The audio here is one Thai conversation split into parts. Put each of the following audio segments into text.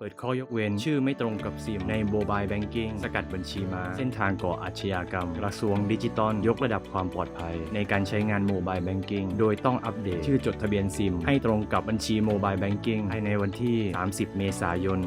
เปิดข้อยกเว้น ชื่อไม่ตรงกับซิมในโมบายแบงกิ้งสกัดบัญชีมา เส้นทางก่ออาชญากรรมกระทรวงดิจิตอลยกระดับความปลอดภัย ในการใช้งานโมบายแบงกิ้งโดยต้องอัปเดต ชื่อจดทะเบียนซิม ให้ตรงกับบัญชีโมบายแบงกิ้งภายในวันที่ 30 เมษายน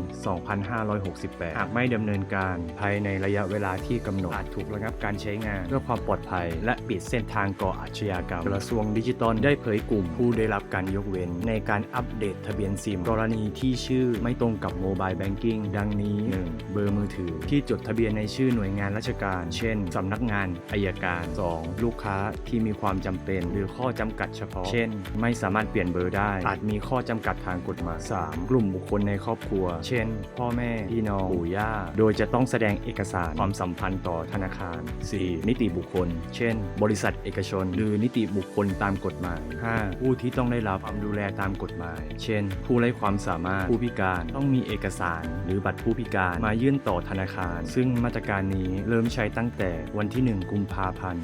2568 หากไม่ดำเนินการ ภายในระยะเวลาที่กำหนดอาจถูกระงับการใช้งานเพื่อความปลอดภัย และปิดเส้นทางก่ออาชญากรรมกระทรวงดิจิตอลได้เผยกลุ่มผู้ได้รับการยกเว้น ในการอัปเดตทะเบียนซิม กรณีที่ชื่อไม่ตรงกับโมบายแบงกิ้งดังนี้ 1. เบอร์มือถือ ที่จดทะเบียนในชื่อหน่วยงานราชการ เช่น สำนักงานอายการ 2. ลูกค้าที่มีความจำเป็น หรือข้อจำกัดเฉพาะ เช่น ไม่สามารถเปลี่ยนเบอร์ได้ อาจมีข้อจำกัดทางกฎหมาย 3. กลุ่มบุคคลในครอบครัว เช่น พ่อแม่ พี่น้อง ปู่ย่า โดยจะต้องแสดงเอกสารความสัมพันธ์ต่อธนาคาร 4. นิติบุคคล เช่น บริษัทเอกชน หรือนิติบุคคลตามกฎหมาย 5. ผู้ที่ต้องได้รับความดูแลตามกฎหมาย เช่น ผู้ไร้ความสามารถ ผู้พิการ ต้องมีเเอกสาร หรือบัตรผู้พิการมายื่นต่อธนาคาร ซึ่งมาตรการนี้เริ่มใช้ตั้งแต่วันที่ 1 กุมภาพันธ์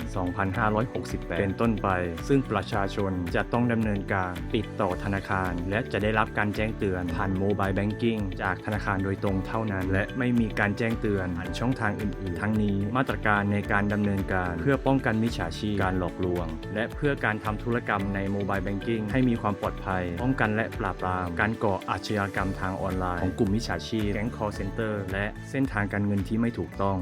2568 เป็นต้นไป ซึ่งประชาชนจะต้องดำเนินการติดต่อธนาคาร และจะได้รับการแจ้งเตือนผ่านโมบายแบงกิ้งจากธนาคารโดยตรงเท่านั้น และไม่มีการแจ้งเตือนผ่านช่องทางอื่นๆ ทั้งนี้มาตรการในการดำเนินการเพื่อป้องกันมิจฉาชีพการหลอกลวง และเพื่อการทำธุรกรรมในโมบายแบงกิ้งให้มีความปลอดภัย ป้องกันและปราบปรามการก่ออาชญากรรมทางออนไลน์ของกลุ่มมิจฉาชีพ แก๊งคอร์เซนเตอร์ และเส้นทางการเงินที่ไม่ถูกต้อง